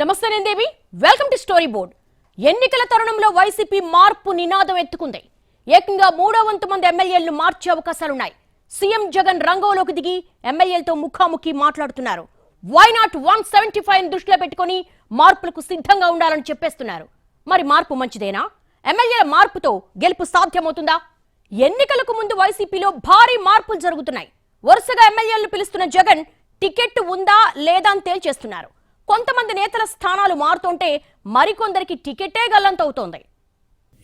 నమస్తే నేను Devi welcome to story board ఎన్నికల తరుణంలో వైసీపీ మార్పు నినాదం ఎత్తుకుంది. ఏకంగా మూడో వంతు మంది ఎమ్మెల్యేలను మార్చే అవకాశాలున్నాయి. సీఎం జగన్ రంగంలోకి దిగి ఎమ్మెల్యేలతో ముఖాముఖి మాట్లాడుతున్నారు. Why not one seventy five దృష్టిలో పెట్టుకుని మార్పులకు సిద్ధంగా ఉండాలని చెప్పేస్తున్నారు. మరి మార్పు మంచిదేనా? ఎమ్మెల్యేల మార్పుతో గెలుపు సాధ్యమవుతుందా? ఎన్నికలకు ముందు వైసీపీలో భారీ మార్పులు జరుగుతున్నాయి. వరుసగా ఎమ్మెల్యేలను పిలుస్తున్న జగన్ టికెట్ ఉందా లేదా అని తేల్చేస్తున్నారు. కొంతమంది నేతల స్థానాలు మారుతుంటే మరికొందరికి టికెటే గల్లంతవుతోంది.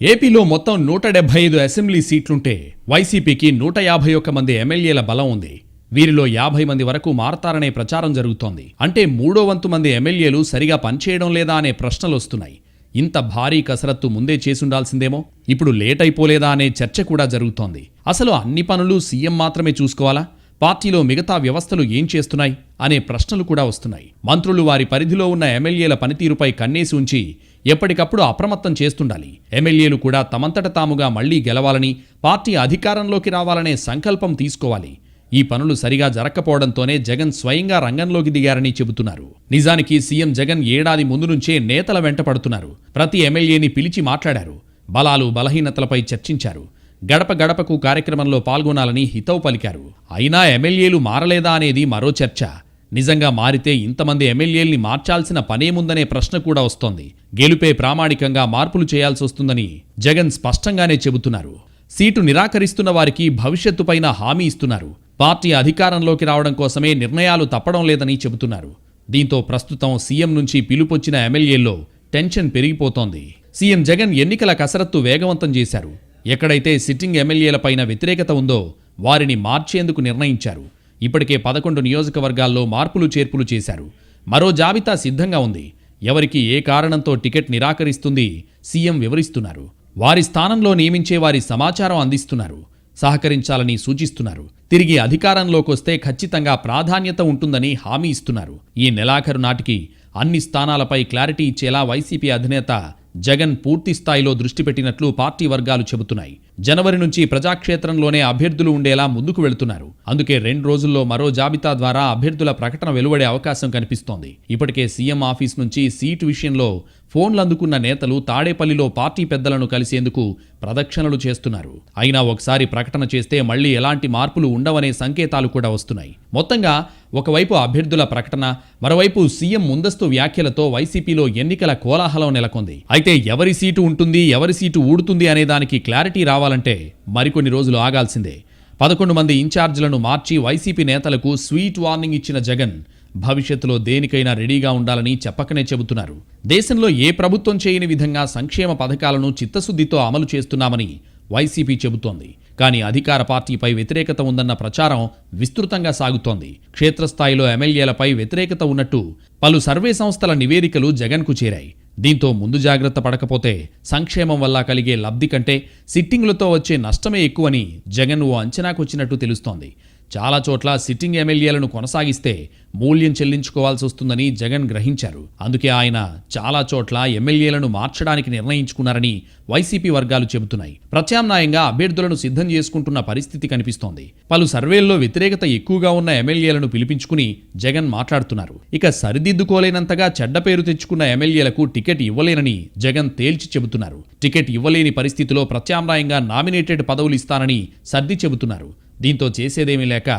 ఏపీలో మొత్తం నూట డెబ్బై ఐదు అసెంబ్లీ సీట్లుంటే వైసీపీకి నూట యాభై ఒక్క మంది ఎమ్మెల్యేల బలం ఉంది. వీరిలో యాభై మంది వరకు మారతారనే ప్రచారం జరుగుతోంది. అంటే మూడో వంతు మంది ఎమ్మెల్యేలు సరిగా పనిచేయడం లేదా అనే ప్రశ్నలు వస్తున్నాయి. ఇంత భారీ కసరత్తు ముందే చేసుండాల్సిందేమో? ఇప్పుడు లేట్ అయిపోలేదా అనే చర్చ కూడా జరుగుతోంది. అసలు అన్ని పనులు సీఎం మాత్రమే చూసుకోవాలా? పార్టీలో మిగతా వ్యవస్థలు ఏం చేస్తున్నాయి అనే ప్రశ్నలు కూడా వస్తున్నాయి. మంత్రులు వారి పరిధిలో ఉన్న ఎమ్మెల్యేల పనితీరుపై కన్నేసి ఉంచి ఎప్పటికప్పుడు అప్రమత్తం చేస్తుండాలి. ఎమ్మెల్యేలు కూడా తమంతట తాముగా మళ్ళీ గెలవాలని పార్టీ అధికారంలోకి రావాలనే సంకల్పం తీసుకోవాలి. ఈ పనులు సరిగా జరక్కపోవడంతోనే జగన్ స్వయంగా రంగంలోకి దిగారని చెబుతున్నారు. నిజానికి సీఎం జగన్ ఏడాది ముందు నుంచే నేతల వెంట పడుతున్నారు. ప్రతి ఎమ్మెల్యేని పిలిచి మాట్లాడారు. బలాలు బలహీనతలపై చర్చించారు. గడప గడపకు కార్యక్రమంలో పాల్గొనాలని హితవు పలికారు. అయినా ఎమ్మెల్యేలు మారలేదా అనేది మరో చర్చ. నిజంగా మారితే ఇంతమంది ఎమ్మెల్యేల్ని మార్చాల్సిన పనేముందనే ప్రశ్న కూడా వస్తోంది. గెలుపే ప్రామాణికంగా మార్పులు చేయాల్సి వస్తుందని జగన్ స్పష్టంగానే చెబుతున్నారు. సీటు నిరాకరిస్తున్న వారికి భవిష్యత్తుపైన హామీ ఇస్తున్నారు. పార్టీ అధికారంలోకి రావడం కోసమే నిర్ణయాలు తప్పడం లేదని చెబుతున్నారు. దీంతో ప్రస్తుతం సీఎం నుంచి పిలుపొచ్చిన ఎమ్మెల్యేల్లో టెన్షన్ పెరిగిపోతోంది. సీఎం జగన్ ఎన్నికల కసరత్తు వేగవంతం చేశారు. ఎక్కడైతే సిట్టింగ్ ఎమ్మెల్యేలపైన వ్యతిరేకత ఉందో వారిని మార్చేందుకు నిర్ణయించారు. ఇప్పటికే పదకొండు నియోజకవర్గాల్లో మార్పులు చేర్పులు చేశారు. మరో జాబితా సిద్ధంగా ఉంది. ఎవరికి ఏ కారణంతో టికెట్ నిరాకరిస్తుంది సీఎం వివరిస్తున్నారు. వారి స్థానంలో నియమించే వారి సమాచారం అందిస్తున్నారు. సహకరించాలని సూచిస్తున్నారు. తిరిగి అధికారంలోకొస్తే ఖచ్చితంగా ప్రాధాన్యత ఉంటుందని హామీ ఇస్తున్నారు. ఈ నెలాఖరు నాటికి అన్ని స్థానాలపై క్లారిటీ ఇచ్చేలా వైసీపీ అధినేత జగన్ పూర్తి స్థాయిలో దృష్టి పెట్టినట్లు పార్టీ వర్గాలు చెబుతున్నాయి. జనవరి నుంచి ప్రజాక్షేత్రంలోనే అభ్యర్థులు ఉండేలా ముందుకు వెళుతున్నారు. అందుకే రెండు రోజుల్లో మరో జాబితా ద్వారా అభ్యర్థుల ప్రకటన వెలువడే అవకాశం కనిపిస్తోంది. ఇప్పటికే సీఎం ఆఫీస్ నుంచి సీటు విషయంలో ఫోన్లు అందుకున్న నేతలు తాడేపల్లిలో పార్టీ పెద్దలను కలిసేందుకు ప్రదక్షిణలు చేస్తున్నారు. అయినా ఒకసారి ప్రకటన చేస్తే మళ్ళీ ఎలాంటి మార్పులు ఉండవనే సంకేతాలు కూడా వస్తున్నాయి. మొత్తంగా ఒకవైపు అభ్యర్థుల ప్రకటన మరోవైపు సీఎం ముందస్తు వ్యాఖ్యలతో వైసీపీలో ఎన్నికల కోలాహలం నెలకొంది. అయితే ఎవరి సీటు ఉంటుంది ఎవరి సీటు ఊడుతుంది అనే దానికి క్లారిటీ రావాలంటే మరికొన్ని రోజులు ఆగాల్సిందే. పదకొండు మంది ఇన్ఛార్జీలను మార్చి వైసీపీ నేతలకు స్వీట్ వార్నింగ్ ఇచ్చిన జగన్ భవిష్యత్తులో దేనికైనా రెడీగా ఉండాలని చెప్పకనే చెబుతున్నారు. దేశంలో ఏ ప్రభుత్వం చేయని విధంగా సంక్షేమ పథకాలను చిత్తశుద్ధితో అమలు చేస్తున్నామని వైసీపీ చెబుతోంది. కానీ అధికార పార్టీపై వ్యతిరేకత ఉందన్న ప్రచారం విస్తృతంగా సాగుతోంది. క్షేత్రస్థాయిలో ఎమ్మెల్యేలపై వ్యతిరేకత ఉన్నట్టు పలు సర్వే సంస్థల నివేదికలు జగన్కు చేరాయి. దీంతో ముందు జాగ్రత్త పడకపోతే సంక్షేమం వల్ల కలిగే లబ్ధి కంటే సిట్టింగులతో వచ్చే నష్టమే ఎక్కువని జగన్ ఓ అంచనాకొచ్చినట్టు తెలుస్తోంది. చాలా చోట్ల సిట్టింగ్ ఎమ్మెల్యేలను కొనసాగిస్తే మూల్యం చెల్లించుకోవాల్సి వస్తుందని జగన్ గ్రహించారు. అందుకే ఆయన చాలా చోట్ల ఎమ్మెల్యేలను మార్చడానికి నిర్ణయించుకున్నారని వైసీపీ వర్గాలు చెబుతున్నాయి. ప్రత్యామ్నాయంగా అభ్యర్థులను సిద్ధం చేసుకుంటున్న పరిస్థితి కనిపిస్తోంది. పలు సర్వేల్లో వ్యతిరేకత ఎక్కువగా ఉన్న ఎమ్మెల్యేలను పిలిపించుకుని జగన్ మాట్లాడుతున్నారు. ఇక సరిదిద్దుకోలేనంతగా చెడ్డ పేరు తెచ్చుకున్న ఎమ్మెల్యేలకు టికెట్ ఇవ్వలేనని జగన్ తేల్చి చెబుతున్నారు. టికెట్ ఇవ్వలేని పరిస్థితిలో ప్రత్యామ్నాయంగా నామినేటెడ్ పదవులు ఇస్తానని సర్ది చెబుతున్నారు. దీంతో చేసేదేమీ లేక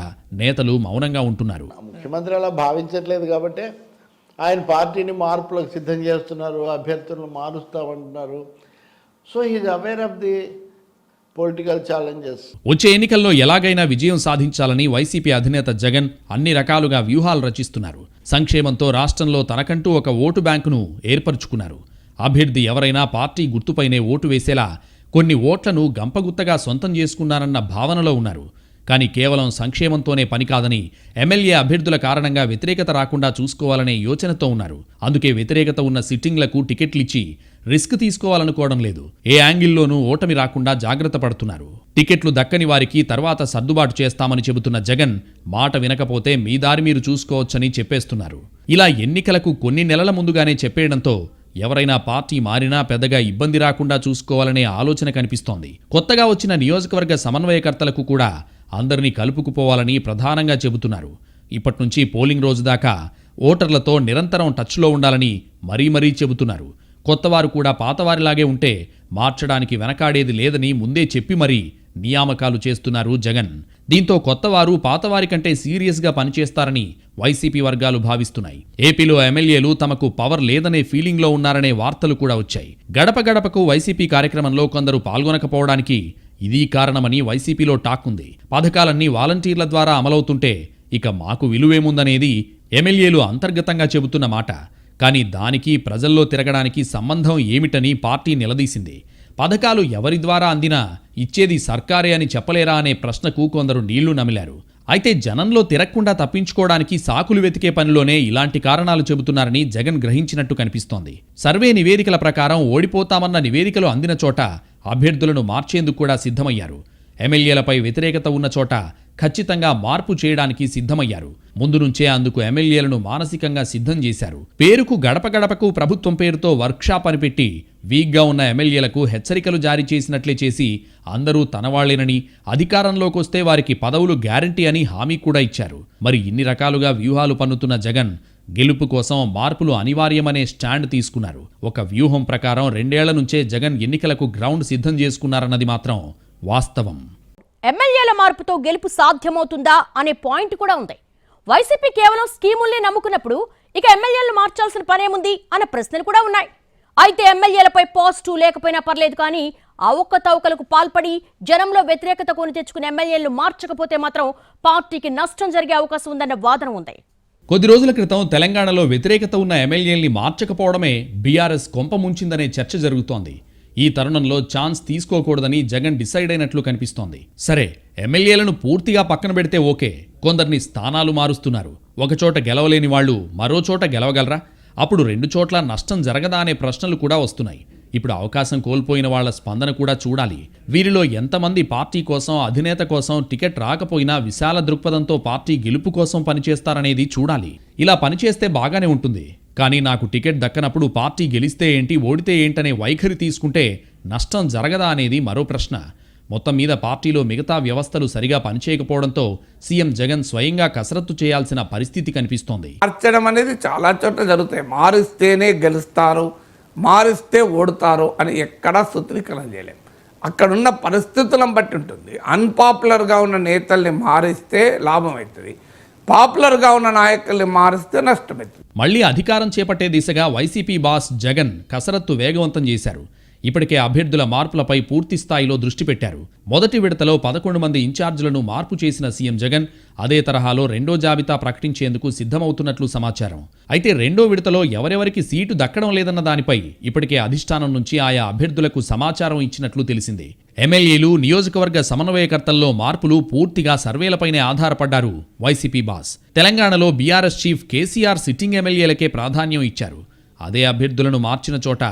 నేతలు మౌనంగా ఉంటున్నారు. ముఖ్యమంత్రి అలా భావించట్లేదు కాబట్టి ఆయన పార్టీని మార్పులకు సిద్ధం చేస్తున్నారు అభ్యర్థులను మారుస్తామంటున్నారు. So is aware of the political challenges వచ్చే ఎన్నికల్లో ఎలాగైనా విజయం సాధించాలని వైసీపీ అధినేత జగన్ అన్ని రకాలుగా వ్యూహాలు రచిస్తున్నారు. సంక్షేమంతో రాష్ట్రంలో తనకంటూ ఒక ఓటు బ్యాంకును ఏర్పరచుకున్నారు. అభ్యర్థి ఎవరైనా పార్టీ గుర్తుపైనే ఓటు వేసేలా కొన్ని ఓట్లను గంపగుత్తగా సొంతం చేసుకున్నారన్న భావనలో ఉన్నారు. కానీ కేవలం సంక్షేమంతోనే పని కాదని ఎమ్మెల్యే అభ్యర్థుల కారణంగా వ్యతిరేకత రాకుండా చూసుకోవాలనే యోచనతో ఉన్నారు. అందుకే వ్యతిరేకత ఉన్న సిట్టింగ్లకు టికెట్లిచ్చి రిస్క్ తీసుకోవాలనుకోవడం లేదు. ఏ యాంగిల్లోనూ ఓటమి రాకుండా జాగ్రత్త పడుతున్నారు. టికెట్లు దక్కని వారికి తర్వాత సర్దుబాటు చేస్తామని చెబుతున్న జగన్ మాట వినకపోతే మీ దారి మీరు చూసుకోవచ్చని చెప్పేస్తున్నారు. ఇలా ఎన్నికలకు కొన్ని నెలల ముందుగానే చెప్పేయడంతో ఎవరైనా పార్టీ మారినా పెద్దగా ఇబ్బంది రాకుండా చూసుకోవాలనే ఆలోచన కనిపిస్తోంది. కొత్తగా వచ్చిన నియోజకవర్గ సమన్వయకర్తలకు కూడా అందరినీ కలుపుకుపోవాలని ప్రధానంగా చెబుతున్నారు. ఇప్పటినుంచి పోలింగ్ రోజు దాకా ఓటర్లతో నిరంతరం టచ్లో ఉండాలని మరీ మరీ చెబుతున్నారు. కొత్తవారు కూడా పాతవారిలాగే ఉంటే మార్చడానికి వెనకాడేది లేదని ముందే చెప్పి మరీ నియామకాలు చేస్తున్నారు జగన్. దీంతో కొత్తవారు పాతవారి కంటే సీరియస్గా పనిచేస్తారని వైసీపీ వర్గాలు భావిస్తున్నాయి. ఏపీలో ఎమ్మెల్యేలు తమకు పవర్ లేదనే ఫీలింగ్లో ఉన్నారనే వార్తలు కూడా వచ్చాయి. గడప గడపకు వైసీపీ కార్యక్రమంలో కొందరు పాల్గొనకపోవడానికి ఇది కారణమని వైసీపీలో టాక్ ఉంది. పథకాలన్నీ వాలంటీర్ల ద్వారా అమలవుతుంటే ఇక మాకు విలువేముందనేది ఎమ్మెల్యేలు అంతర్గతంగా చెబుతున్న మాట. కానీ దానికి ప్రజల్లో తిరగడానికి సంబంధం ఏమిటని పార్టీ నిలదీసింది. పథకాలు ఎవరి ద్వారా అందినా ఇచ్చేది సర్కారే అని చెప్పలేరా అనే ప్రశ్నకు కొందరు నీళ్ళు నమిలారు. అయితే జనంలో తిరగకుండా తప్పించుకోవడానికి సాకులు వెతికే పనిలోనే ఇలాంటి కారణాలు చెబుతున్నారని జగన్ గ్రహించినట్టు కనిపిస్తోంది. సర్వే నివేదికల ప్రకారం ఓడిపోతామన్న నివేదికలు అందిన చోట అభ్యర్థులను మార్చేందుకు కూడా సిద్ధమయ్యారు. ఎమ్మెల్యేలపై వ్యతిరేకత ఉన్న చోట ఖచ్చితంగా మార్పు చేయడానికి సిద్ధమయ్యారు. ముందు నుంచే అందుకు ఎమ్మెల్యేలను మానసికంగా సిద్ధం చేశారు. పేరుకు గడప గడపకు ప్రభుత్వం పేరుతో వర్క్షాప్ అని పెట్టి వీక్గా ఉన్న ఎమ్మెల్యేలకు హెచ్చరికలు జారీ చేసినట్లే చేసి అందరూ తనవాళ్ళేనని అధికారంలోకి వస్తే వారికి పదవులు గ్యారంటీ అని హామీ కూడా ఇచ్చారు. మరి ఇన్ని రకాలుగా వ్యూహాలు పన్నుతున్న జగన్ గెలుపు కోసం మార్పులు అనివార్యమనే స్టాండ్ తీసుకున్నారు. ఒక వ్యూహం ప్రకారం రెండేళ్ళ నుంచే జగన్ ఎన్నికలకు గ్రౌండ్ సిద్ధం చేసుకున్నారన్నది మాత్రం వాస్తవం. ఎమ్మెల్యేల మార్పుతో గెలుపు సాధ్యమవుతుందా అనే పాయింట్ కూడా ఉంది. వైసీపీ కేవలం స్కీముల్ని నమ్ముకున్నప్పుడు ఇక ఎమ్మెల్యేలను మార్చాల్సిన పనేముంది అన్న ప్రశ్నలు కూడా ఉన్నాయి. అయితే ఎమ్మెల్యేలపై పాజిటివ్ లేకపోయినా పర్లేదు కానీ అవకతవకలకు పాల్పడి జనంలో వ్యతిరేకత కొని తెచ్చుకున్న ఎమ్మెల్యేలను మార్చకపోతే మాత్రం పార్టీకి నష్టం జరిగే అవకాశం ఉందన్న వాదన ఉంది. కొద్ది రోజుల క్రితం తెలంగాణలో వ్యతిరేకత ఉన్న ఎమ్మెల్యేల్ని మార్చకపోవడమే బీఆర్ఎస్ కొంప ముంచిందనే చర్చ జరుగుతోంది. ఈ తరుణంలో ఛాన్స్ తీసుకోకూడదని జగన్ డిసైడ్ అయినట్లు కనిపిస్తోంది. సరే ఎమ్మెల్యేలను పూర్తిగా పక్కన పెడితే ఓకే కొందరిని స్థానాలు మారుస్తున్నారు. ఒకచోట గెలవలేని వాళ్ళు మరో చోట గెలవగలరా? అప్పుడు రెండు చోట్ల నష్టం జరగదా అనే ప్రశ్నలు కూడా వస్తున్నాయి. ఇప్పుడు అవకాశం కోల్పోయిన వాళ్ళ స్పందన కూడా చూడాలి. వీరిలో ఎంతమంది పార్టీ కోసం అధినేత కోసం టికెట్ రాకపోయినా విశాల దృక్పథంతో పార్టీ గెలుపు కోసం పనిచేస్తారనేది చూడాలి. ఇలా పనిచేస్తే బాగానే ఉంటుంది. కానీ నాకు టికెట్ దక్కనప్పుడు పార్టీ గెలిస్తే ఏంటి ఓడితే ఏంటనే వైఖరి తీసుకుంటే నష్టం జరగదా అనేది మరో ప్రశ్న. మొత్తం మీద పార్టీలో మిగతా వ్యవస్థలు సరిగా పనిచేయకపోవడంతో సీఎం జగన్ స్వయంగా కసరత్తు చేయాల్సిన పరిస్థితి కనిపిస్తోంది. మార్చడం అనేది చాలా చోట్ల జరుగుతాయి. మారిస్తేనే గెలుస్తారు మారిస్తే ఓడుతారు అని ఎక్కడా సూత్రీకరణ చేయలేం. అక్కడున్న పరిస్థితులను బట్టి ఉంటుంది. అన్పాపులర్గా ఉన్న నేతల్ని మారిస్తే లాభం అవుతుంది. పాపులర్గా ఉన్న నాయకుల్ని మారిస్తే నష్టమవుతుంది. మళ్ళీ అధికారం చేపట్టే దిశగా వైసీపీ బాస్ జగన్ కసరత్తు వేగవంతం చేశారు. ఇప్పటికే అభ్యర్థుల మార్పులపై పూర్తి స్థాయిలో దృష్టి పెట్టారు. మొదటి విడతలో పదకొండు మంది ఇన్ఛార్జీలను మార్పు చేసిన సీఎం జగన్ అదే తరహాలో రెండో జాబితా ప్రకటించేందుకు సిద్ధమవుతున్నట్లు సమాచారం. అయితే రెండో విడతలో ఎవరెవరికి సీటు దక్కడం లేదన్న దానిపై ఇప్పటికే అధిష్టానం నుంచి ఆయా అభ్యర్థులకు సమాచారం ఇచ్చినట్లు తెలిసింది. ఎమ్మెల్యేలు నియోజకవర్గ సమన్వయకర్తల్లో మార్పులు పూర్తిగా సర్వేలపైనే ఆధారపడ్డారు వైసీపీ బాస్. తెలంగాణలో బీఆర్ఎస్ చీఫ్ కేసీఆర్ సిట్టింగ్ ఎమ్మెల్యేలకే ప్రాధాన్యం ఇచ్చారు. అదే అభ్యర్థులను మార్చిన చోట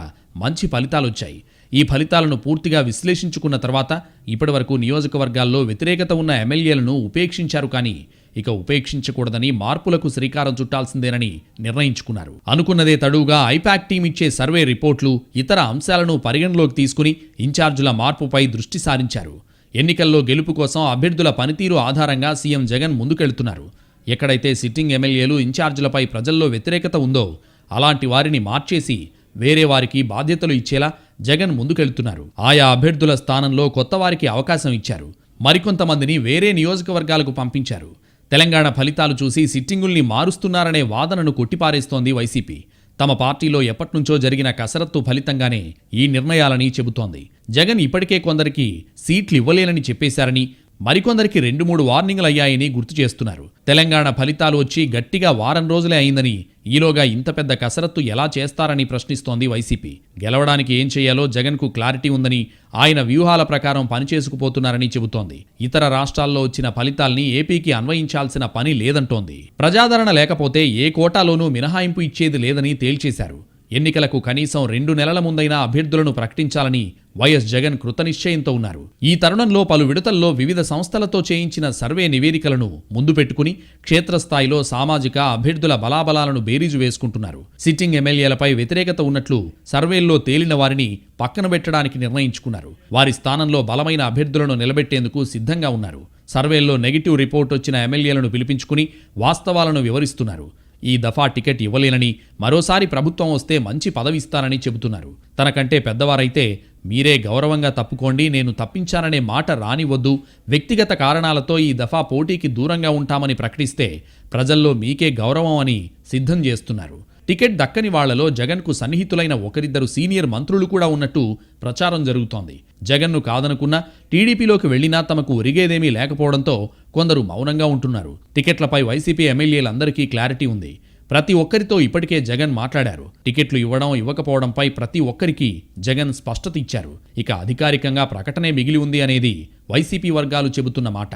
మంచి ఫలితాలొచ్చాయి. ఈ ఫలితాలను పూర్తిగా విశ్లేషించుకున్న తర్వాత ఇప్పటివరకు నియోజకవర్గాల్లో వ్యతిరేకత ఉన్న ఎమ్మెల్యేలను ఉపేక్షించారు కానీ ఇక ఉపేక్షించకూడదని మార్పులకు శ్రీకారం చుట్టాల్సిందేనని నిర్ణయించుకున్నారు. అనుకున్నదే తడువుగా ఐపాక్ టీం ఇచ్చే సర్వే రిపోర్ట్లు ఇతర అంశాలను పరిగణలోకి తీసుకుని ఇన్ఛార్జుల మార్పుపై దృష్టి సారించారు. ఎన్నికల్లో గెలుపు కోసం అభ్యర్థుల పనితీరు ఆధారంగా సీఎం జగన్ ముందుకెళ్తున్నారు. ఎక్కడైతే సిట్టింగ్ ఎమ్మెల్యేలు ఇన్ఛార్జీలపై ప్రజల్లో వ్యతిరేకత ఉందో అలాంటి వారిని మార్చేసి వేరే వారికి బాధ్యతలు ఇచ్చేలా జగన్ ముందుకెళ్తున్నారు. ఆయా అభ్యర్థుల స్థానంలో కొత్త వారికి అవకాశం ఇచ్చారు. మరికొంతమందిని వేరే నియోజకవర్గాలకు పంపించారు. తెలంగాణ ఫలితాలు చూసి సిట్టింగుల్ని మారుస్తున్నారనే వాదనను కొట్టిపారేస్తోంది వైసీపీ. తమ పార్టీలో ఎప్పట్నుంచో జరిగిన కసరత్తు ఫలితంగానే ఈ నిర్ణయాలని చెబుతోంది. జగన్ ఇప్పటికే కొందరికి సీట్లు ఇవ్వలేనని చెప్పేశారని మరికొందరికి రెండు మూడు వార్నింగ్లు అయ్యాయని గుర్తు చేస్తున్నారు. తెలంగాణ ఫలితాలు వచ్చి గట్టిగా వారం రోజులే అయిందని ఈలోగా ఇంత పెద్ద కసరత్తు ఎలా చేస్తారని ప్రశ్నిస్తోంది వైసీపీ. గెలవడానికి ఏం చేయాలో జగన్కు క్లారిటీ ఉందని ఆయన వ్యూహాల ప్రకారం పనిచేసుకుపోతున్నారని చెబుతోంది. ఇతర రాష్ట్రాల్లో వచ్చిన ఫలితాల్ని ఏపీకి అన్వయించాల్సిన పని లేదంటోంది. ప్రజాదరణ లేకపోతే ఏ కోటాలోనూ మినహాయింపు ఇచ్చేది లేదని తేల్చేశారు. ఎన్నికలకు కనీసం రెండు నెలల ముందైనా అభ్యర్థులను ప్రకటించాలని వైఎస్ జగన్ కృతనిశ్చయంతో ఉన్నారు. ఈ తరుణంలో పలు విడతల్లో వివిధ సంస్థలతో చేయించిన సర్వే నివేదికలను ముందు పెట్టుకుని క్షేత్రస్థాయిలో సామాజిక అభ్యర్థుల బలాబలాలను బేరీజు వేసుకుంటున్నారు. సిట్టింగ్ ఎమ్మెల్యేలపై వ్యతిరేకత ఉన్నట్లు సర్వేల్లో తేలిన వారిని పక్కన పెట్టడానికి నిర్ణయించుకున్నారు. వారి స్థానంలో బలమైన అభ్యర్థులను నిలబెట్టేందుకు సిద్ధంగా ఉన్నారు. సర్వేల్లో నెగిటివ్ రిపోర్ట్ వచ్చిన ఎమ్మెల్యేలను పిలిపించుకుని వాస్తవాలను వివరిస్తున్నారు. ఈ దఫా టికెట్ ఇవ్వలేనని మరోసారి ప్రభుత్వం వస్తే మంచి పదవిస్తానని చెబుతున్నారు. తనకంటే పెద్దవారైతే మీరే గౌరవంగా తప్పుకోండి నేను తప్పించాననే మాట రానివద్దు వ్యక్తిగత కారణాలతో ఈ దఫా పోటీకి దూరంగా ఉంటామని ప్రకటిస్తే ప్రజల్లో మీకే గౌరవం అని సిద్ధం చేస్తున్నారు. టికెట్ దక్కని వాళ్ళలో జగన్కు సన్నిహితులైన ఒకరిద్దరు సీనియర్ మంత్రులు కూడా ఉన్నట్టు ప్రచారం జరుగుతోంది. జగన్ను కాదనుకున్నా టీడీపీలోకి వెళ్ళినా తమకు ఒరిగేదేమీ లేకపోవడంతో కొందరు మౌనంగా ఉంటున్నారు. టికెట్లపై వైసీపీ ఎమ్మెల్యేలందరికీ క్లారిటీ ఉంది. ప్రతి ఒక్కరితో ఇప్పటికే జగన్ మాట్లాడారు. టికెట్లు ఇవ్వడం ఇవ్వకపోవడంపై ప్రతి ఒక్కరికి జగన్ స్పష్టత ఇచ్చారు. ఇక అధికారికంగా ప్రకటనే మిగిలి ఉంది అనేది వైసీపీ వర్గాలు చెబుతున్న మాట.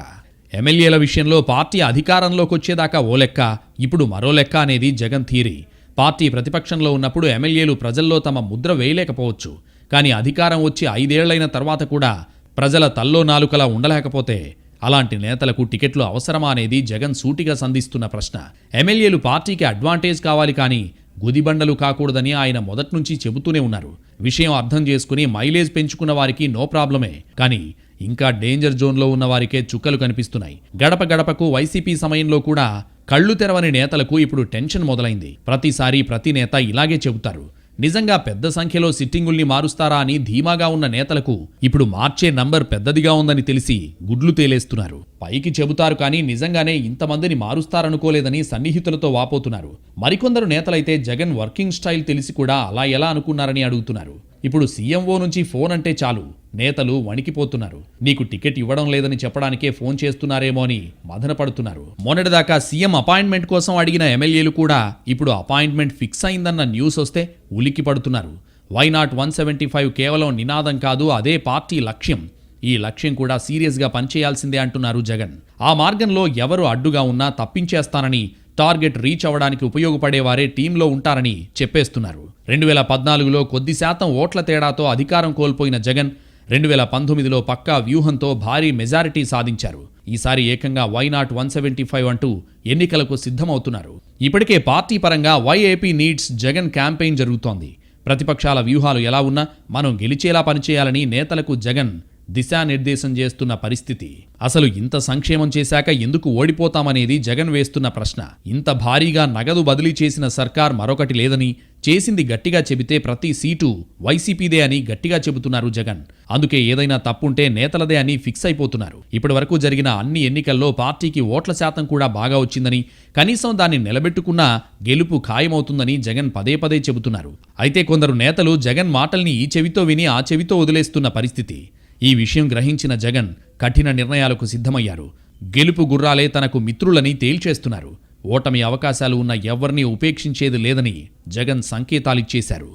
ఎమ్మెల్యేల విషయంలో పార్టీ అధికారంలోకి వచ్చేదాకా ఓ లెక్క ఇప్పుడు మరో లెక్క అనేది జగన్ థీరీ పార్టీ ప్రతిపక్షంలో ఉన్నప్పుడు ఎమ్మెల్యేలు ప్రజల్లో తమ ముద్ర వేయలేకపోవచ్చు. కానీ అధికారం వచ్చి ఐదేళ్ళైన తర్వాత కూడా ప్రజల తల్లో నాలుకలా ఉండలేకపోతే అలాంటి నేతలకు టికెట్లు అవసరమా అనేది జగన్ సూటిగా సంధిస్తున్న ప్రశ్న. ఎమ్మెల్యేలు పార్టీకి అడ్వాంటేజ్ కావాలి కానీ గుదిబండలు కాకూడదని ఆయన మొదట్నుంచి చెబుతూనే ఉన్నారు. విషయం అర్థం చేసుకుని మైలేజ్ పెంచుకున్న వారికి నో ప్రాబ్లమే. కానీ ఇంకా డేంజర్ జోన్లో ఉన్న వారికే చుక్కలు కనిపిస్తున్నాయి. గడప గడపకు వైసీపీ సమయంలో కూడా కళ్ళు తెరవని నేతలకు ఇప్పుడు టెన్షన్ మొదలైంది. ప్రతిసారి ప్రతి నేత ఇలాగే చెబుతారు. నిజంగా పెద్ద సంఖ్యలో సిట్టింగుల్ని మారుస్తారా అని ధీమాగా ఉన్న నేతలకు ఇప్పుడు మార్చే నంబర్ పెద్దదిగా ఉందని తెలిసి గుడ్లు తేలేస్తున్నారు. పైకి చెబుతారు కానీ నిజంగానే ఇంతమందిని మారుస్తారనుకోలేదని సన్నిహితులతో వాపోతున్నారు. మరికొందరు నేతలైతే జగన్ వర్కింగ్ స్టైల్ తెలిసి కూడా అలా ఎలా అనుకున్నారని అడుగుతున్నారు. ఇప్పుడు సీఎంఓ నుంచి ఫోన్ అంటే చాలు. నేతలు వణికిపోతున్నారు. నీకు టికెట్ ఇవ్వడం లేదని చెప్పడానికే ఫోన్ చేస్తున్నారేమో అని మదనపడుతున్నారు మొన్నటిదాకా సీఎం అపాయింట్మెంట్ కోసం అడిగిన ఎమ్మెల్యేలు కూడా ఇప్పుడు అపాయింట్మెంట్ ఫిక్స్ అయిందన్న న్యూస్ వస్తే ఉలిక్కి పడుతున్నారు. Why not one seventy five కేవలం నినాదం కాదు అదే పార్టీ లక్ష్యం. ఈ లక్ష్యం కూడా సీరియస్గా పనిచేయాల్సిందే అంటున్నారు జగన్. ఆ మార్గంలో ఎవరు అడ్డుగా ఉన్నా తప్పించేస్తానని టార్గెట్ రీచ్ అవ్వడానికి ఉపయోగపడేవారే టీంలో ఉంటారని చెప్పేస్తున్నారు. రెండు వేల పద్నాలుగులో కొద్ది శాతం ఓట్ల తేడాతో అధికారం కోల్పోయిన జగన్ రెండు వేల పంతొమ్మిదిలో పక్కా వ్యూహంతో భారీ మెజారిటీ సాధించారు. ఈసారి ఏకంగా why not one seventy five అంటూ ఎన్నికలకు సిద్ధమవుతున్నారు. ఇప్పటికే పార్టీ పరంగా వైఏపీ నీడ్స్ జగన్ క్యాంపెయిన్ జరుగుతోంది. ప్రతిపక్షాల వ్యూహాలు ఎలా ఉన్నా మనం గెలిచేలా పనిచేయాలని నేతలకు జగన్ దిశానిర్దేశం చేస్తున్న పరిస్థితి. అసలు ఇంత సంక్షేమం చేశాక ఎందుకు ఓడిపోతామనేది జగన్ వేస్తున్న ప్రశ్న. ఇంత భారీగా నగదు బదిలీ చేసిన సర్కార్ మరొకటి లేదని చేసింది గట్టిగా చెబితే ప్రతి సీటు వైసీపీదే అని గట్టిగా చెబుతున్నారు జగన్. అందుకే ఏదైనా తప్పుంటే నేతలదే అని ఫిక్స్ అయిపోతున్నారు. ఇప్పటి వరకు జరిగిన అన్ని ఎన్నికల్లో పార్టీకి ఓట్ల శాతం కూడా బాగా వచ్చిందని కనీసం దాన్ని నిలబెట్టుకున్నా గెలుపు ఖాయమవుతుందని జగన్ పదే పదే చెబుతున్నారు. అయితే కొందరు నేతలు జగన్ మాటల్ని ఈ చెవితో విని ఆ చెవితో వదిలేస్తున్న పరిస్థితి. ఈ విషయం గ్రహించిన జగన్ కఠిన నిర్ణయాలకు సిద్ధమయ్యారు. గెలుపు గుర్రాలే తనకు మిత్రులని తేల్చేస్తున్నారు. ఓటమి అవకాశాలు ఉన్న ఎవరిని ఉపేక్షించేది లేదని Jagan సంకేతాలిచ్చేశారు.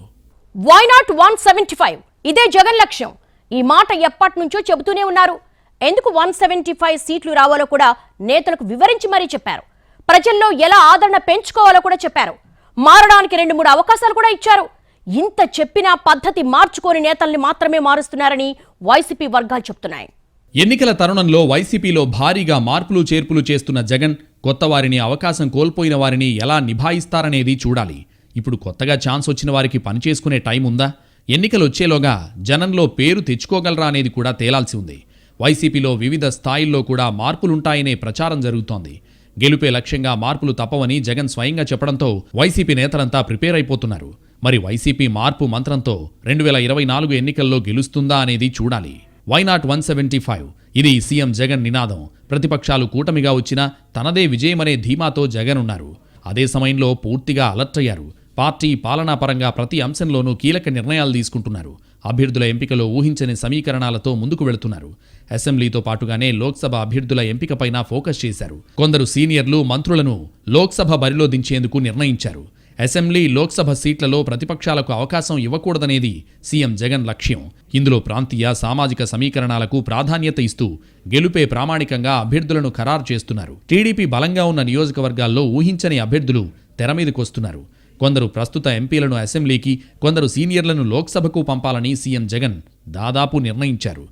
Why not one seventy five ఇదే జగన్ లక్ష్యం. ఈ మాట ఎప్పటి నుంచో చెబుతూనే ఉన్నారు. ఎందుకు వన్ సెవెంటీ ఫైవ్ సీట్లు రావాలో కూడా నేతలకు వివరించి మరీ చెప్పారు. ప్రజల్లో ఎలా ఆదరణ పెంచుకోవాలో కూడా చెప్పారు. మారడానికి రెండు మూడు అవకాశాలు కూడా ఇచ్చారు. ఇంత చెప్పినా పద్ధతి మార్చుకోని నేతల్ని మాత్రమే మారుస్తున్నారని వైసీపీ వర్గాలు చెప్తున్నాయి. ఎన్నికల తరుణంలో వైసీపీలో భారీగా మార్పులు చేర్పులు చేస్తున్న జగన్ కొత్త వారిని అవకాశం కోల్పోయిన వారిని ఎలా నిభాయిస్తారనేది చూడాలి. ఇప్పుడు కొత్తగా ఛాన్స్ వచ్చిన వారికి పనిచేసుకునే టైం ఉందా? ఎన్నికలు వచ్చేలోగా జనంలో పేరు తెచ్చుకోగలరా అనేది కూడా తేలాల్సి ఉంది. వైసీపీలో వివిధ స్థాయిల్లో కూడా మార్పులుంటాయనే ప్రచారం జరుగుతోంది. గెలుపే లక్ష్యంగా మార్పులు తప్పవని జగన్ స్వయంగా చెప్పడంతో వైసీపీ నేతలంతా ప్రిపేర్ అయిపోతున్నారు. మరి వైసీపీ మార్పు మంత్రంతో రెండు వేల ఇరవై నాలుగు ఎన్నికల్లో గెలుస్తుందా అనేది చూడాలి. Why not one seventy five ఇది సీఎం జగన్ నినాదం. ప్రతిపక్షాలు కూటమిగా వచ్చినా తనదే విజయమనే ధీమాతో జగన్ ఉన్నారు. అదే సమయంలో పూర్తిగా అలర్ట్ అయ్యారు. పార్టీ పాలనాపరంగా ప్రతి అంశంలోనూ కీలక నిర్ణయాలు తీసుకుంటున్నారు. అభ్యర్థుల ఎంపికలో ఊహించని సమీకరణాలతో ముందుకు వెళుతున్నారు. అసెంబ్లీతో పాటుగానే లోక్సభ అభ్యర్థుల ఎంపికపైన ఫోకస్ చేశారు. కొందరు సీనియర్లు మంత్రులను లోక్సభ బరిలో దించేందుకు నిర్ణయించారు. అసెంబ్లీ లోక్సభ సీట్లలో ప్రతిపక్షాలకు అవకాశం ఇవ్వకూడదనేది సీఎం జగన్ లక్ష్యం. ఇందులో ప్రాంతీయ సామాజిక సమీకరణాలకు ప్రాధాన్యత ఇస్తూ గెలుపే ప్రామాణికంగా అభ్యర్థులను ఖరారు చేస్తున్నారు. టీడీపీ బలంగా ఉన్న నియోజకవర్గాల్లో ఊహించని అభ్యర్థులు తెర మీదకొస్తున్నారు. కొందరు ప్రస్తుత ఎంపీలను అసెంబ్లీకి కొందరు సీనియర్లను లోక్సభకు పంపాలని సీఎం జగన్ దాదాపు నిర్ణయించారు.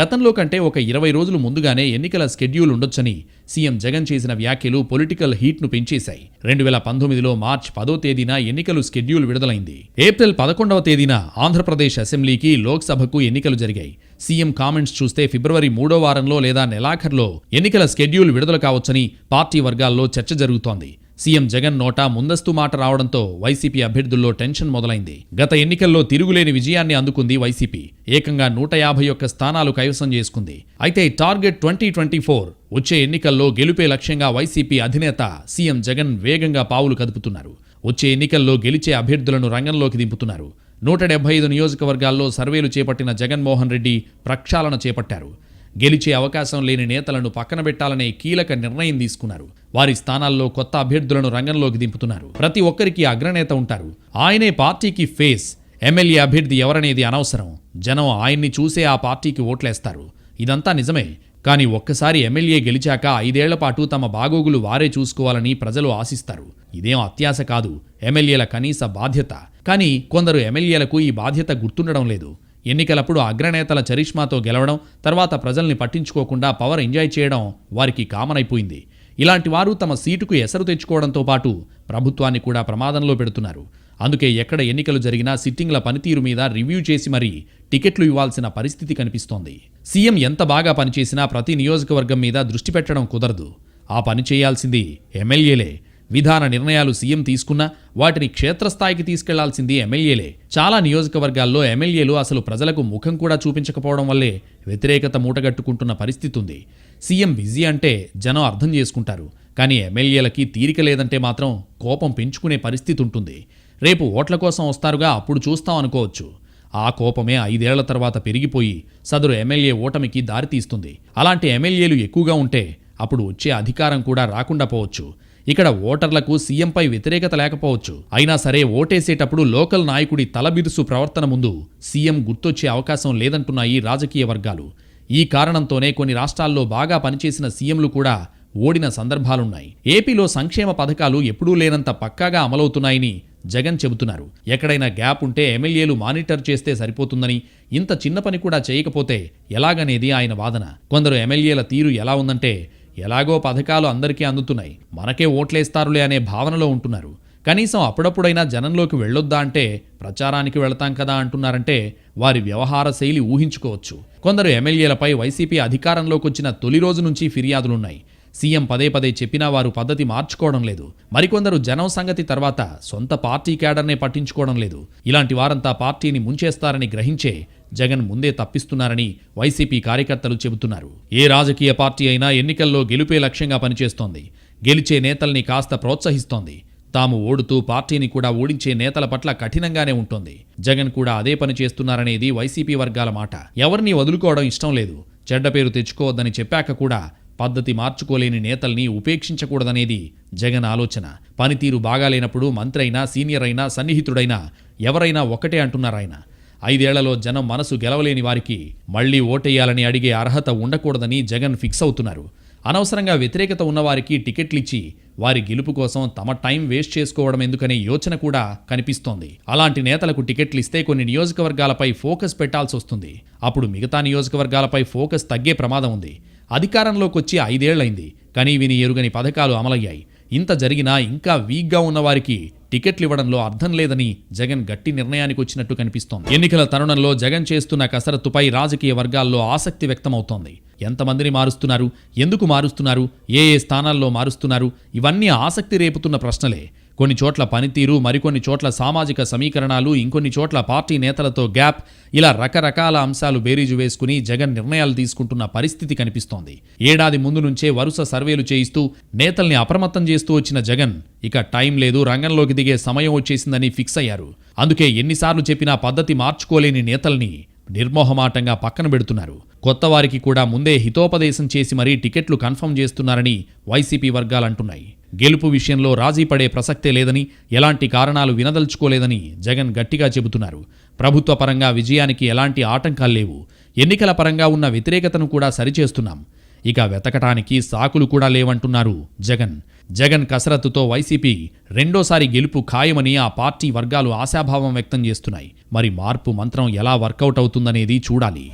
గతంలో కంటే ఒక ఇరవై రోజులు ముందుగానే ఎన్నికల స్కెడ్యూల్ ఉండొచ్చని సీఎం జగన్ చేసిన వ్యాఖ్యలు పొలిటికల్ హీట్ను పెంచేశాయి. రెండు వేల పంతొమ్మిదిలో మార్చ్ పదో తేదీన ఎన్నికలు స్కెడ్యూల్ విడుదలైంది. ఏప్రిల్ పదకొండవ తేదీన ఆంధ్రప్రదేశ్ అసెంబ్లీకి లోక్సభకు ఎన్నికలు జరిగాయి. సీఎం కామెంట్స్ చూస్తే ఫిబ్రవరి మూడో వారంలో లేదా నెలాఖర్లో ఎన్నికల స్కెడ్యూల్ విడుదల కావచ్చని పార్టీ వర్గాల్లో చర్చ జరుగుతోంది. సీఎం జగన్ నోటా ముందస్తు మాట రావడంతో వైసీపీ అభ్యర్థుల్లో టెన్షన్ మొదలైంది. గత ఎన్నికల్లో తిరుగులేని విజయాన్ని అందుకుంది వైసీపీ. ఏకంగా నూట యాభై ఒక్క స్థానాలు కైవసం చేసుకుంది. అయితే టార్గెట్ ట్వంటీ ట్వంటీ ఫోర్ వచ్చే ఎన్నికల్లో గెలుపే లక్ష్యంగా వైసీపీ అధినేత సీఎం జగన్ వేగంగా పావులు కదుపుతున్నారు. వచ్చే ఎన్నికల్లో గెలిచే అభ్యర్థులను రంగంలోకి దింపుతున్నారు. నూట డెబ్బై ఐదు నియోజకవర్గాల్లో సర్వేలు చేపట్టిన జగన్మోహన్ రెడ్డి ప్రక్షాళన చేపట్టారు. గెలిచే అవకాశం లేని నేతలను పక్కన పెట్టాలనే కీలక నిర్ణయం తీసుకున్నారు. వారి స్థానాల్లో కొత్త అభ్యర్థులను రంగంలోకి దింపుతున్నారు. ప్రతి ఒక్కరికి అగ్రనేత ఉంటారు. ఆయనే పార్టీకి ఫేస్. ఎమ్మెల్యే అభ్యర్థి ఎవరనేది అనవసరం. జనం ఆయన్ని చూసే ఆ పార్టీకి ఓట్లేస్తారు. ఇదంతా నిజమే. కానీ ఒక్కసారి ఎమ్మెల్యే గెలిచాక ఐదేళ్ళ పాటు తమ బాగోగులు వారే చూసుకోవాలని ప్రజలు ఆశిస్తారు. ఇదేం అత్యాశ కాదు. ఎమ్మెల్యేల కనీస బాధ్యత. కానీ కొందరు ఎమ్మెల్యేలకు ఈ బాధ్యత గుర్తుండడం లేదు. ఎన్నికలప్పుడు అగ్రనేతల చరిష్మాతో గెలవడం తర్వాత ప్రజల్ని పట్టించుకోకుండా పవర్ ఎంజాయ్ చేయడం వారికి కామన్ అయిపోయింది ఇలాంటి వారు తమ సీటుకు ఎసరు తెచ్చుకోవడంతో పాటు ప్రభుత్వాన్ని కూడా ప్రమాదంలో పెడుతున్నారు. అందుకే ఎక్కడ ఎన్నికలు జరిగినా సిట్టింగ్ల పనితీరు మీద రివ్యూ చేసి మరీ టికెట్లు ఇవ్వాల్సిన పరిస్థితి కనిపిస్తోంది. సీఎం ఎంత బాగా పనిచేసినా ప్రతి నియోజకవర్గం మీద దృష్టి పెట్టడం కుదరదు. ఆ పని చేయాల్సింది ఎమ్మెల్యేలే. విధాన నిర్ణయాలు సీఎం తీసుకున్నా వాటిని క్షేత్రస్థాయికి తీసుకెళ్ళాల్సింది ఎమ్మెల్యేలే. చాలా నియోజకవర్గాల్లో ఎమ్మెల్యేలు అసలు ప్రజలకు ముఖం కూడా చూపించకపోవడం వల్లే వ్యతిరేకత మూటగట్టుకుంటున్న పరిస్థితి ఉంది సీఎం బిజీ అంటే జనం అర్థం చేసుకుంటారు. కానీ ఎమ్మెల్యేలకి తీరిక లేదంటే మాత్రం కోపం పెంచుకునే పరిస్థితి ఉంటుంది రేపు ఓట్ల కోసం వస్తారుగా అప్పుడు చూస్తాం అనుకోవచ్చు. ఆ కోపమే ఐదేళ్ళ తర్వాత పెరిగిపోయి సదరు ఎమ్మెల్యే ఓటమికి దారితీస్తుంది. అలాంటి ఎమ్మెల్యేలు ఎక్కువగా ఉంటే అప్పుడు వచ్చే అధికారం కూడా రాకుండా పోవచ్చు. ఇక్కడ ఓటర్లకు సీఎంపై వ్యతిరేకత లేకపోవచ్చు. అయినా సరే ఓటేసేటప్పుడు లోకల్ నాయకుడి తలబిరుసు ప్రవర్తన ముందు సీఎం గుర్తొచ్చే అవకాశం లేదంటున్నాయి రాజకీయ వర్గాలు. ఈ కారణంతోనే కొన్ని రాష్ట్రాల్లో బాగా పనిచేసిన సీఎంలు కూడా ఓడిన సందర్భాలున్నాయి. ఏపీలో సంక్షేమ పథకాలు ఎప్పుడూ లేనంత పక్కాగా అమలవుతున్నాయని జగన్ చెబుతున్నారు. ఎక్కడైనా గ్యాప్ ఉంటే ఎమ్మెల్యేలు మానిటర్ చేస్తే సరిపోతుందని ఇంత చిన్న పని కూడా చేయకపోతే ఎలాగనేది ఆయన వాదన. కొందరు ఎమ్మెల్యేల తీరు ఎలా ఉందంటే ఎలాగో పథకాలు అందరికీ అందుతున్నాయి. మనకే ఓట్లేస్తారులే అనే భావనలో ఉంటున్నారు. కనీసం అప్పుడప్పుడైనా జనంలోకి వెళ్ళొద్దా అంటే ప్రచారానికి వెళతాం కదా అంటున్నారంటే వారి వ్యవహార శైలి ఊహించుకోవచ్చు. కొందరు ఎమ్మెల్యేలపై వైసీపీ అధికారంలోకి వచ్చిన తొలి రోజు నుంచి ఫిర్యాదులున్నాయి. సీఎం పదే పదే చెప్పినా వారు పద్ధతి మార్చుకోవడం లేదు. మరికొందరు జనం సంగతి తర్వాత సొంత పార్టీ క్యాడర్నే పట్టించుకోవడం లేదు. ఇలాంటి వారంతా పార్టీని ముంచేస్తారని గ్రహించే జగన్ ముందే తప్పిస్తున్నారని వైసీపీ కార్యకర్తలు చెబుతున్నారు. ఏ రాజకీయ పార్టీ అయినా ఎన్నికల్లో గెలుపే లక్ష్యంగా పనిచేస్తోంది. గెలిచే నేతల్ని కాస్త ప్రోత్సహిస్తోంది. తాము ఓడుతూ పార్టీని కూడా ఓడించే నేతల పట్ల కఠినంగానే ఉంటుంది. జగన్ కూడా అదే పని చేస్తున్నారనేది వైసీపీ వర్గాల మాట. ఎవరిని వదులుకోవడం ఇష్టం లేదు. చెడ్డ పేరు తెచ్చుకోవద్దని చెప్పాక కూడా పద్ధతి మార్చుకోలేని నేతల్ని ఉపేక్షించకూడదనేది జగన్ ఆలోచన. పనితీరు బాగాలేనప్పుడు మంత్రి అయినా సీనియర్ అయినా సన్నిహితుడైనా ఎవరైనా ఒకటే అంటున్నారాయన ఐదేళ్ళలో జనం మనసు గెలవలేని వారికి మళ్ళీ ఓటేయాలని అడిగే అర్హత ఉండకూడదని జగన్ ఫిక్స్ అవుతున్నారు. అనవసరంగా వ్యతిరేకత ఉన్నవారికి టికెట్లిచ్చి వారి గెలుపు కోసం తమ టైం వేస్ట్ చేసుకోవడం ఎందుకనే యోచన కూడా కనిపిస్తోంది. అలాంటి నేతలకు టికెట్లు ఇస్తే కొన్ని నియోజకవర్గాలపై ఫోకస్ పెట్టాల్సి వస్తుంది. అప్పుడు మిగతా నియోజకవర్గాలపై ఫోకస్ తగ్గే ప్రమాదం ఉంది. అధికారంలోకి వచ్చి ఐదేళ్ళైంది. కానీ విని ఎరుగని పథకాలు అమలయ్యాయి. ఇంత జరిగినా ఇంకా వీక్గా ఉన్నవారికి టికెట్లు ఇవ్వడంలో అర్థం లేదని జగన్ గట్టి నిర్ణయానికి వచ్చినట్టు కనిపిస్తోంది. ఎన్నికల తరుణంలో జగన్ చేస్తున్న కసరత్తుపై రాజకీయ వర్గాల్లో ఆసక్తి వ్యక్తమవుతోంది. ఎంతమందిని మారుస్తున్నారు? ఎందుకు మారుస్తున్నారు? ఏ ఏ స్థానాల్లో మారుస్తున్నారు? ఇవన్నీ ఆసక్తి రేపుతున్న ప్రశ్నలే. కొన్ని చోట్ల పనితీరు మరికొన్ని చోట్ల సామాజిక సమీకరణాలు ఇంకొన్ని చోట్ల పార్టీ నేతలతో గ్యాప్. ఇలా రకరకాల అంశాలు బేరీజు వేసుకుని జగన్ నిర్ణయాలు తీసుకుంటున్న పరిస్థితి కనిపిస్తోంది. ఏడాది ముందు నుంచే వరుస సర్వేలు చేయిస్తూ నేతల్ని అప్రమత్తం చేస్తూ వచ్చిన జగన్ ఇక టైం లేదు రంగంలోకి దిగే సమయం వచ్చేసిందని ఫిక్స్ అయ్యారు. అందుకే ఎన్నిసార్లు చెప్పినా పద్ధతి మార్చుకోలేని నేతల్ని నిర్మోహమాటంగా పక్కన పెడుతున్నారు. కొత్త వారికి కూడా ముందే హితోపదేశం చేసి మరీ టికెట్లు కన్ఫర్మ్ చేస్తున్నారని వైసీపీ వర్గాలంటున్నాయి. గెలుపు విషయంలో రాజీ పడే ప్రసక్తే లేదని ఎలాంటి కారణాలు వినదలుచుకోలేదని జగన్ గట్టిగా చెబుతున్నారు. ప్రభుత్వ పరంగా విజయానికి ఎలాంటి ఆటంకాలు లేవు. ఎన్నికల పరంగా ఉన్న వ్యతిరేకతను కూడా సరిచేస్తున్నాం. ఇక వెతకటానికి సాకులు కూడా లేవంటున్నారు జగన్. జగన్ కసరత్తుతో వైసీపీ రెండోసారి గెలుపు ఖాయమని ఆ పార్టీ వర్గాలు ఆశాభావం వ్యక్తం చేస్తున్నాయి. మరి మార్పు మంత్రం ఎలా వర్కౌట్ అవుతుందనేది చూడాలి.